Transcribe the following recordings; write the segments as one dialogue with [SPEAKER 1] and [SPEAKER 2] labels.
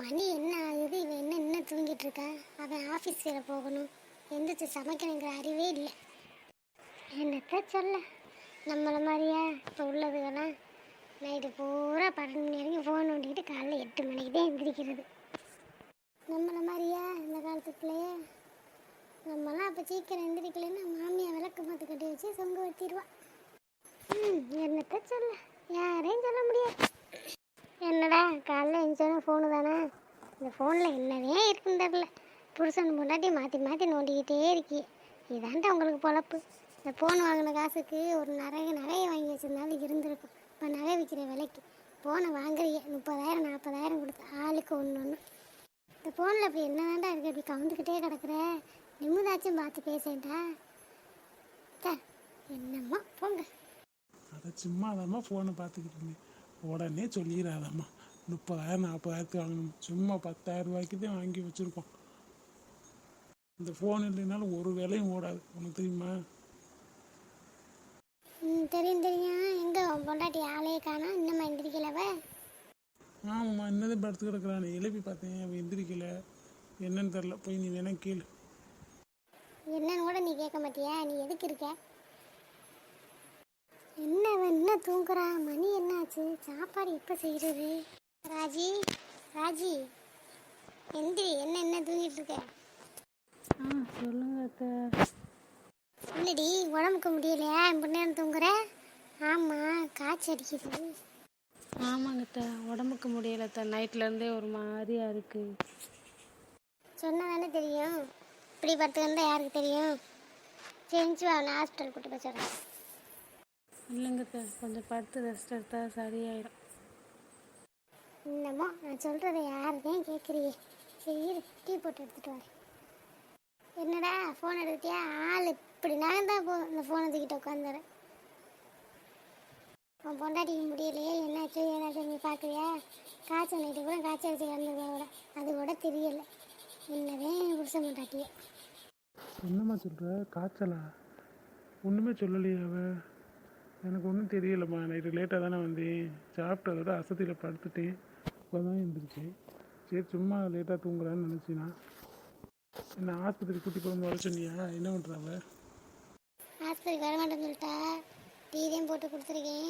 [SPEAKER 1] மணி என்ன ஆகுது? இவன் என்ன இன்னும் தூங்கிட்டு இருக்கா? அவன் ஆஃபீஸ் வேற போகணும். எந்திரிச்சு சமைக்கணுங்கிற அறிவே இல்லை. என்னத்த சொல்ல? நம்மளை மாதிரியா? இப்போ உள்ளதுகெல்லாம் நைட்டு பூரா பன்னெண்டு மணி வரைக்கும் ஃபோன் நோண்டிக்கிட்டு காலைல எட்டு மணிக்கு தான் எந்திரிக்கிறது. நம்மளை மாதிரியா? இந்த காலத்துக்குள்ளேயே? நம்மலாம் அப்போ சீக்கிரம் எந்திரிக்கலைன்னா மாமியை விளக்கு மாற்று கட்டி வச்சு சொங்க வச்சிருவா ம் என்னத்த சொல்ல? யாரையும் சொல்ல முடியாது. என்னடா காலைல எழுந்தோடனே ஃபோனு தானே? இந்த ஃபோனில் என்னவே இருக்குன்னு தெரில புருஷன் முன்னாடி மாற்றி மாற்றி நோண்டிக்கிட்டே இருக்கி. இதாண்டா உங்களுக்கு பொழப்பு. இந்த ஃபோன் வாங்கின காசுக்கு ஒரு நிறைய நகையை வாங்கி வச்சிருந்தாலும் இருந்திருக்கும். இப்போ நகை விற்கிற விலைக்கு. ஃபோனை வாங்குறீங்க முப்பதாயிரம் நாற்பதாயிரம் கொடுத்து ஆளுக்கு ஒன்று ஒன்று இந்த ஃபோனில் அப்படி என்னதாண்டா இருக்குது இப்படி கவுந்துக்கிட்டே கிடக்குற? நிம்மதாச்சும் பார்த்து பேசேன்டா ச்சே, என்னம்மா போங்க
[SPEAKER 2] அதை சும்மா தாம்மா ஃபோனை பார்த்துக்கிட்டு இருந்தேன். உடனே சொல்லிடாதம்மா முப்பதாயிரம் நாற்பதாயிரத்துக்கு வாங்கணும். சும்மா பத்தாயிரம் ரூபாய்க்கு தான் வாங்கி வச்சுருக்கோம். இந்த ஃபோன் இல்லைனாலும் ஒரு வேலையும் ஓடாது. உனக்கு தெரியுமா?
[SPEAKER 1] ம் தெரியும் தெரியும். எங்கே பொண்டாட்டி ஆளையே காணோம் இன்னும் எந்திரிக்கலவ
[SPEAKER 2] ஆமாம்மா என்னதான் படுத்து கிடக்குறான் எழுப்பி பார்த்தேன் அவன் எந்திரிக்கல. என்னன்னு தெரில போய் நீ வேணா கேளு.
[SPEAKER 1] என்னன்னு கூட நீ கேட்க மாட்டியா? நீ எதுக்கு இருக்க? என்ன அவன் என்ன தூங்குறா? மணி என்னாச்சு? சாப்பாடு எப்போ செய்கிறது ராஜி ராஜி எந்திரி என்ன என்ன தூங்கிட்டு இருக்க?
[SPEAKER 3] ஆ சொல்லுங்க அத்தை.
[SPEAKER 1] இல்லடி உடம்புக்கு முடியலையா? ரொம்ப நேரம் தூங்குற? ஆமாம் காய்ச்சல் அடிக்குது.
[SPEAKER 3] ஆமாங்க அத்தை. உடம்புக்கு முடியல அத்தை. நைட்லேருந்தே ஒரு மாதிரியா இருக்கு.
[SPEAKER 1] சொன்னா தானே தெரியும். இப்படி படுத்து வந்தால் யாருக்கு தெரியும்? தெரிஞ்சு நான் ஹாஸ்பிட்டல் கூட்டு போய் சொல்கிறேன்
[SPEAKER 3] இல்லைங்க கொஞ்சம் படுத்து ரெஸ்ட் எடுத்தா சரியாயிடும்
[SPEAKER 1] என்னமோ நான் சொல்கிறத யாருதையும் கேட்குறியே சரி இரு, டீ போட்டு எடுத்துகிட்டு வரேன். என்னடா ஃபோன் எடுத்தியா ஆள் இப்படி நகர்ந்தா போ இந்த ஃபோனை தூக்கிட்டு உட்காந்துறேன் உன் பொண்டாட்டிக்கு முடியலையே என்னாச்சு ஏதாச்சும் நீ பார்க்குறியா காய்ச்சல் நைட்டு கூட காய்ச்சல் அடிச்சு கிடந்தது கூட அது கூட தெரியல. என்னவே புருஷ மாட்டாட்டியே
[SPEAKER 2] என்னம்மா சொல்கிற காய்ச்சலா? ஒன்றுமே சொல்லலையே எனக்கு ஒன்றும் தெரியலம்மா. நைட்டு லேட்டாக தானே வந்தேன். சாப்பிட்டு அதோட அசதியில் படுத்துட்டேன். இப்போ தான் எழுந்திரிச்சேன் சரி சும்மா லேட்டாக தூங்குறான்னு நினச்சினா என்ன ஆஸ்பத்திரி கூட்டி போய் வர சொன்னியா? என்ன பண்ணுறாவ
[SPEAKER 1] ஆஸ்பத்திரிக்கு வர மாட்டேன்னு சொல்லிட்டா. டீ தான் போட்டு கொடுத்துருக்கேன்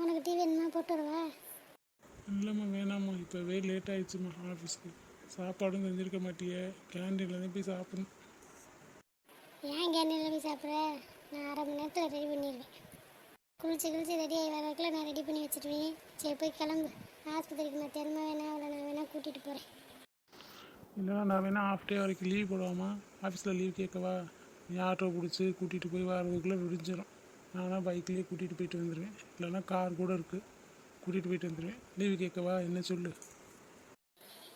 [SPEAKER 1] உனக்கு டீ வேணுமா? போட்டு வரவா?
[SPEAKER 2] இல்லைம்மா வேணாம்மா. இப்போவே லேட் ஆயிடுச்சுமா ஆஃபீஸ்க்கு சாப்பாடும் செஞ்சிருக்க மாட்டியே. கேண்டீனில் தான் போய் சாப்பிடணும்.
[SPEAKER 1] ஏன் கேண்டீனில் போய் சாப்பிட்ற? நான் அரை மணி நேரத்தில் ரெடி பண்ணிடுவேன். குளிச்சு குளிச்சு ரெடி ஆகி வரக்குள்ள நான் ரெடி பண்ணி வச்சுருவேன். சரி போய் கிளம்பு. ஆஸ்பத்திரிக்கு மத்தியானமா வேணா அவளை நான் வேணா கூட்டிகிட்டு போகிறேன்
[SPEAKER 2] இல்லைனா நான் வேணா ஆஃப் டே வரைக்கும் லீவ் போடுவாமா ஆஃபீஸில் லீவ் கேட்கவா? நீ ஆட்டோ பிடிச்சி கூட்டிகிட்டு போய் வரதுக்குள்ளே விடிஞ்சிடும் நானாக பைக்லேயே கூட்டிகிட்டு போயிட்டு வந்துடுவேன் இல்லைன்னா கார் கூட இருக்குது கூட்டிகிட்டு போயிட்டு வந்துடுவேன் லீவு கேட்கவா? என்ன சொல்லு?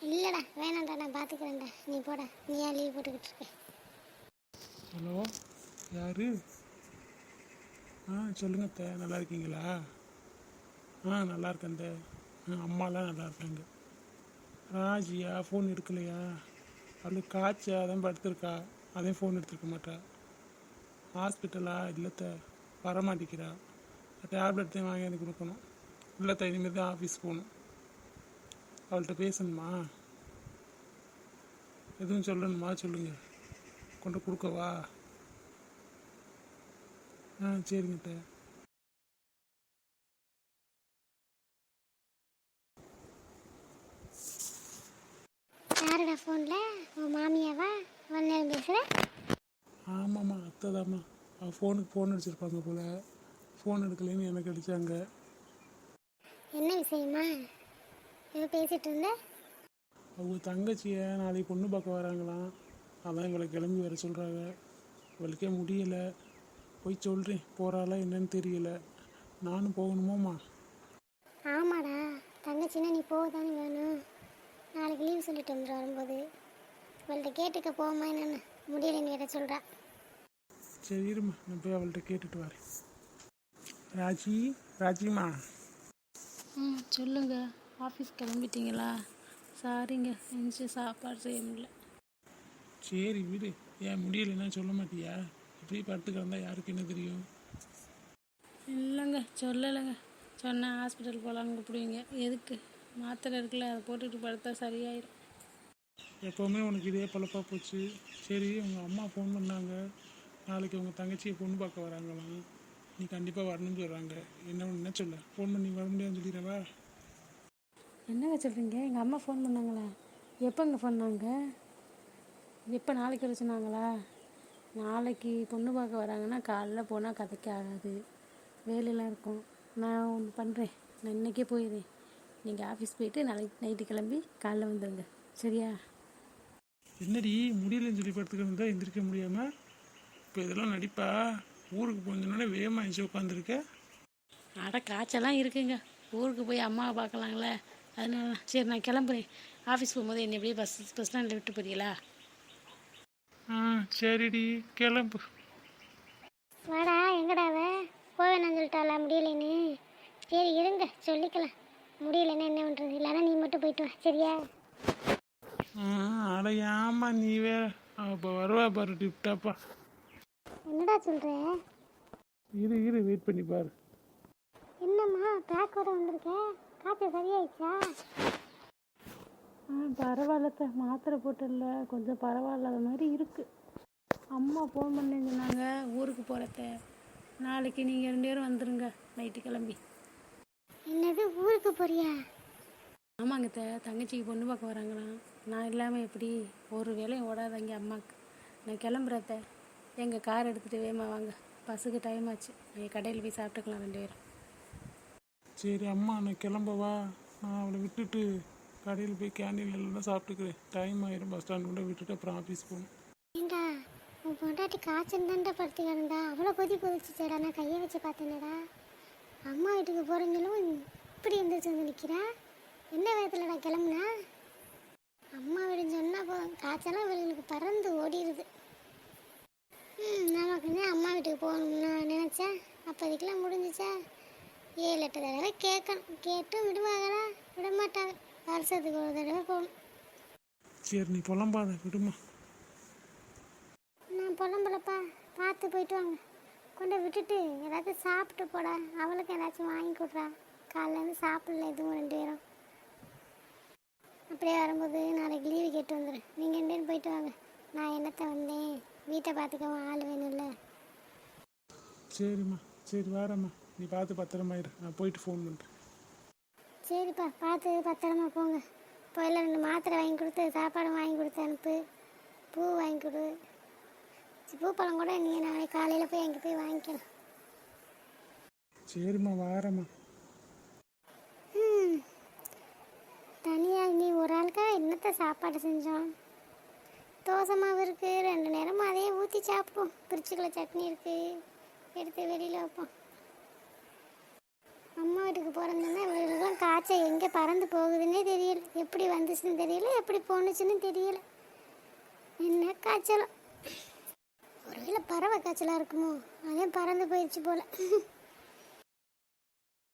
[SPEAKER 1] இல்லைடா வேணாம்டா நான் பார்த்துக்கிறேன்டா நீ போடா. நீ ஏன் லீவ் போட்டுக்கிட்டு இருக்க?
[SPEAKER 2] ஹலோ? யார்? ஆ சொல்லுங்கள் அத்தை. நல்லா இருக்கீங்களா? ஆ நல்லா இருக்கேன் அத்தை. ஆ அம்மாலாம் நல்லா இருக்காங்க. ராஜியா ஃபோன் எடுக்கலையா? அவளுக்கு காய்ச்சா அதான் படுத்திருக்கா அதையும் ஃபோன் எடுத்துருக்க மாட்டா. ஹாஸ்பிட்டலா இல்லைத்த வரமாட்டேங்கிறா. டேப்லெட் தான் வாங்கி வந்து கொடுக்கணும். இல்லைத்த இனிமேல் தான் ஆஃபீஸ் போகணும். அவள்கிட்ட பேசணுமா? எதுவும் சொல்லணுமா? சொல்லுங்கள் கொண்டு கொடுக்கவா? ஆ சரிங்க அத்தை.
[SPEAKER 1] யாருடா ஃபோனில் உன் மாமியாவா? உன் நேரம் பேசுகிற
[SPEAKER 2] ஆமாம்மா அத்தை தாம்மா அவள் ஃபோனுக்கு ஃபோன் அடிச்சிருப்பாங்க போல். ஃபோன் எடுக்கலைன்னு எனக்கு அடித்தாங்க
[SPEAKER 1] என்ன விஷயமா? ஏதோ பேசிகிட்டு இருந்த?
[SPEAKER 2] அவங்க தங்கச்சியை நாளைக்கு பொண்ணு பார்க்க வராங்களாம். அதான் இவளை கிளம்பி வர சொல்கிறாங்க இவளுக்கே முடியலை. போய் சொல்கிறேன் போகிறாளா என்னன்னு தெரியல. நானும் போகணுமோம்மா?
[SPEAKER 1] ஆமாடா தங்கச்சின்னா நீ போக தானே வேணும். நாளைக்கு லீவ் சொல்லிட்டு வந்துடும் வரும்போது. இவள்கிட்ட கேட்டுக்க போமா என்னன்னு. முடியலைன்னு வேற சொல்கிறா
[SPEAKER 2] சரி இருமா நான் போய் அவள்கிட்ட கேட்டுட்டு வரேன். ராஜி ராஜிமா
[SPEAKER 3] ம் சொல்லுங்க. ஆஃபீஸ் கிளம்பிட்டீங்களா? சாரிங்க எந்திரிச்சு சாப்பாடு செய்ய முடியல.
[SPEAKER 2] சரி விடு ஏன் முடியலைன்னா சொல்ல மாட்டியா? இப்படி படுத்து கிடந்தா யாருக்கு என்ன தெரியும்?
[SPEAKER 3] இல்லைங்க சொல்லலைங்க. சொன்னால் ஹாஸ்பிட்டல் போகலான்னு கூப்பிடுவீங்க. எதுக்கு? மாத்திரை இருக்குல்ல அதை போட்டுட்டு படுத்தா சரியாயிடும்
[SPEAKER 2] எப்போவுமே உனக்கு இதே பழப்பாக போச்சு. சரி உங்கள் அம்மா ஃபோன் பண்ணாங்க. நாளைக்கு உங்கள் தங்கச்சியை பொண்ணு பார்க்க வராங்களாம். நீ கண்டிப்பாக வரணும்னு சொல்கிறாங்க என்ன என்ன சொல்ல? ஃபோன் பண்ணி வர முடியாதுன்னு சொல்லிடுறவா?
[SPEAKER 3] என்னங்க சொல்கிறீங்க எங்கள் அம்மா ஃபோன் பண்ணாங்களா? எப்போங்க பண்ணாங்க? எப்போ நாளைக்கு வர சொன்னாங்களா? நாளைக்கு பொண்ணு பார்க்க வராங்கன்னா காலைல போனால் கதைக்கு ஆகாது. வேலையெல்லாம் இருக்கும். நான் ஒன்று பண்ணுறேன் நான் இன்றைக்கே போயிடுறேன். நீங்கள் ஆஃபீஸ் போயிட்டு நாளைக்கு நைட்டு கிளம்பி காலைல வந்துடுங்க சரியா?
[SPEAKER 2] என்னடி? முடியலன்னு சொல்லி படுத்துக்கிட்டு இருந்தா எந்திரிக்க முடியாமல் இப்போ இதெல்லாம் நடிப்பா? ஊருக்கு போனதுனால வேகமாக எழுச்சி உட்காந்துருக்க?
[SPEAKER 3] அட காய்ச்சலாம் இருக்குங்க. ஊருக்கு போய் அம்மாவை பார்க்கலாங்களே அதனால தான். சரி நான் கிளம்புறேன். ஆஃபீஸ் போகும்போது என்னை எப்படியே பஸ் பஸ் ஸ்டாண்டில் விட்டு போறீங்களா?
[SPEAKER 2] ஆ சரிடி கிளம்பு.
[SPEAKER 1] வாடா எங்கடா அவ? போவேணான்னு சொல்லிட்டாளா முடியலைன்னு? சரி இருங்க சொல்லிக்கலாம். முடியலைன்னா என்ன பண்ணுறது இல்லைன்னா நீ மட்டும் போயிட்டு வா சரியா?
[SPEAKER 2] அட ஏம்மா நீ வேற? அப்போ வருவா பாரு டிப்டாப்பா.
[SPEAKER 1] என்னடா சொல்கிற
[SPEAKER 2] இரு இரு வெயிட் பண்ணி பாரு.
[SPEAKER 1] என்னம்மா பேக்கோட வந்திருக்கேன் காய்ச்சல் சரியாயிடுச்சா?
[SPEAKER 3] பரவாயில்லத்த. மாத்திரை போட்டல கொஞ்சம் பரவாயில்லாத மாதிரி இருக்குது அம்மா ஃபோன் பண்ணேன்னு சொன்னாங்க. ஊருக்கு போகிறத நாளைக்கு நீங்கள் ரெண்டு பேரும் வந்துடுங்க நைட்டு கிளம்பி.
[SPEAKER 1] என்னது ஊருக்கு போறியா?
[SPEAKER 3] ஆமாங்க த தங்கச்சிக்கு பொண்ணு பார்க்க வராங்களாம். நான் இல்லாமல் எப்படி? ஒரு வேலையும் ஓடாதங்க அம்மாவுக்கு நான் கிளம்புறத எங்கள் கார் எடுத்துகிட்டு வேமா வாங்க. பஸ்ஸுக்கு டைம் ஆச்சு. நீங்கள் கடையில் போய் சாப்பிட்டுக்கலாம் ரெண்டு பேரும்.
[SPEAKER 2] சரி அம்மா நான் கிளம்பவா? நான் அவளை விட்டுட்டு கடையில் போய் கேண்டீன்ல எல்லாம் சாப்பிட்டுக்கிறேன். டைம் ஆயிரும் பஸ் ஸ்டாண்ட் கூட விட்டுட்டு அப்புறம் ஆஃபீஸ் போகணும்.
[SPEAKER 1] ஏண்டா உன் பொண்டாட்டி காய்ச்சல் தான்டா படுத்து கிடந்தா அவ்வளோ கொதி கொதிச்சுச்சேடா நான் கையை வச்சு பார்த்தேனடா. அம்மா வீட்டுக்கு போகிறீங்களும் இப்படி எந்திரிச்சு வந்து நிற்கிறேன் என்ன விதத்துலடா கிளம்புனா? அம்மா வீடுன்னு சொன்னால் போதும். காய்ச்சலாம் இவர்களுக்கு பறந்து ஓடிடுது ம் நமக்குன்னே அம்மா வீட்டுக்கு போகணும்னு நினச்சேன். அப்போதைக்கெலாம் முடிஞ்சிச்சா? ஏழு எட்டு தடவை கேட்கணும். கேட்டும் விடுவாங்களா விட மாட்டாங்க வருஷத்துக்கு ஒரு தடவை போகணும்.
[SPEAKER 2] சரி நீ புலம்பாத விடுமா.
[SPEAKER 1] நான் புலம்புலப்பா பார்த்து போயிட்டு வாங்க. கொண்டு விட்டுட்டு ஏதாச்சும் சாப்பிட்டு போடா. அவளுக்கு ஏதாச்சும் வாங்கி கொடுறா. காலையிலேருந்து சாப்பிடல எதுவும் ரெண்டு பேரும். அப்படியே வரும்போது நாளைக்கு லீவு கேட்டு வந்துடுறேன். நீங்கள் ரெண்டு பேரும் போயிட்டு வாங்க. நான் என்னத்த வந்தேன்? வீட்டை பார்த்துக்கவும் ஆள் வேணும்ல.
[SPEAKER 2] சரிம்மா சரி வரேம்மா. நீ பார்த்து பத்திரமா இரு. நான் போயிட்டு ஃபோன் பண்ணுறேன்
[SPEAKER 1] சரிப்பா பார்த்து பத்திரமா போங்க. போயில ரெண்டு மாத்திரை வாங்கி கொடுத்து சாப்பாடு வாங்கி கொடுத்து அனுப்பு. பூ வாங்கி கொடு. பூப்பழம் கூட நீ நாளைக்கு காலையில் போய் அங்கே போய் வாங்கிக்கலாம்.
[SPEAKER 2] சரிம்மா வாரேம்மா.
[SPEAKER 1] ம். தனியா நீ ஒரு ஆளுக்கா என்னத்த சாப்பாடு செஞ்சோம்? தோசை மாவு இருக்கு ரெண்டு நேரமும் அதையே ஊற்றி சாப்பிடுவோம். பிரிச்சுக்கல சட்னி இருக்கு. எடுத்து வெளியில் வைப்போம். அம்மா வீட்டுக்கு போகிறதுனா இவங்களுக்குலாம் எங்கே பறந்து போகுதுன்னே தெரியல. எப்படி வந்துச்சுன்னு தெரியல எப்படி போணுச்சுன்னு தெரியல. என்ன காய்ச்சலும் ஒருவேளை பறவை காய்ச்சலாக இருக்குமோ? அதே பறந்து போயிடுச்சு போல.